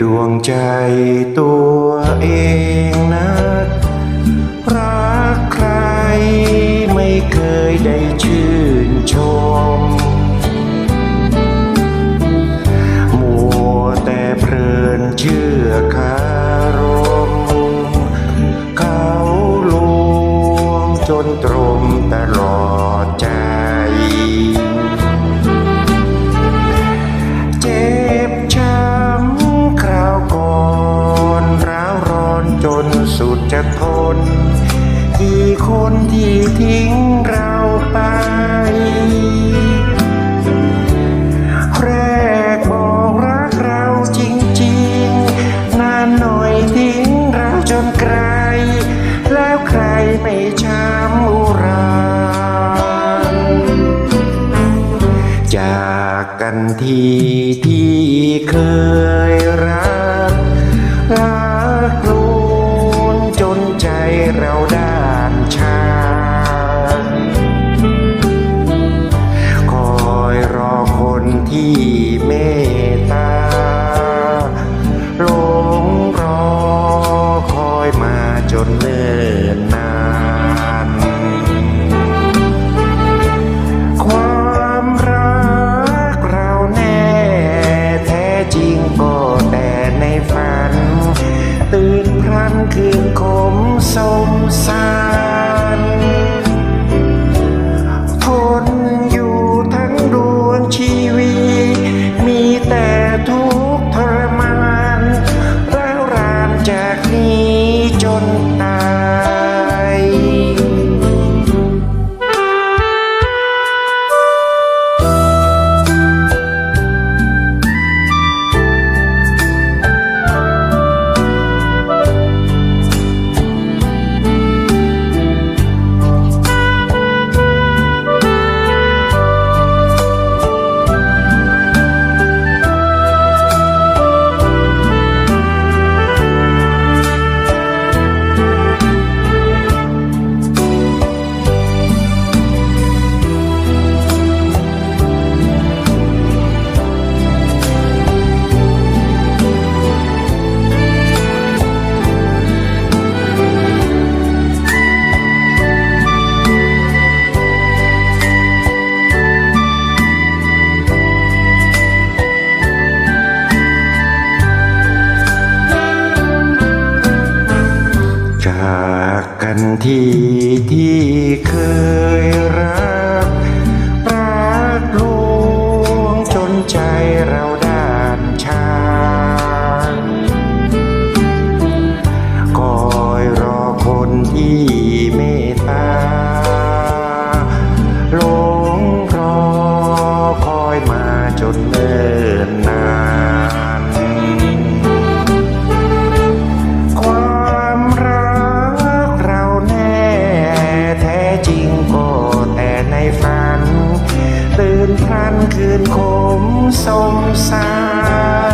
ดวงใจตัวเองนักรักใครไม่เคยได้ชื่นชม มัวแต่เพลินเชื่อคร ที่ทิ้งเราไป แรกบอกรักเราจริงๆ นานหน่อยทิ้งเราจนไกล แล้วใครไม่ช้ำอุราจากกันทีที่เคยรักรัก สมสาร นที่ที่เคยรักรักลวงจนใจเราด้านชา ริงก็แต่ในฝัน ตื่นพลันคืนคมสมสาร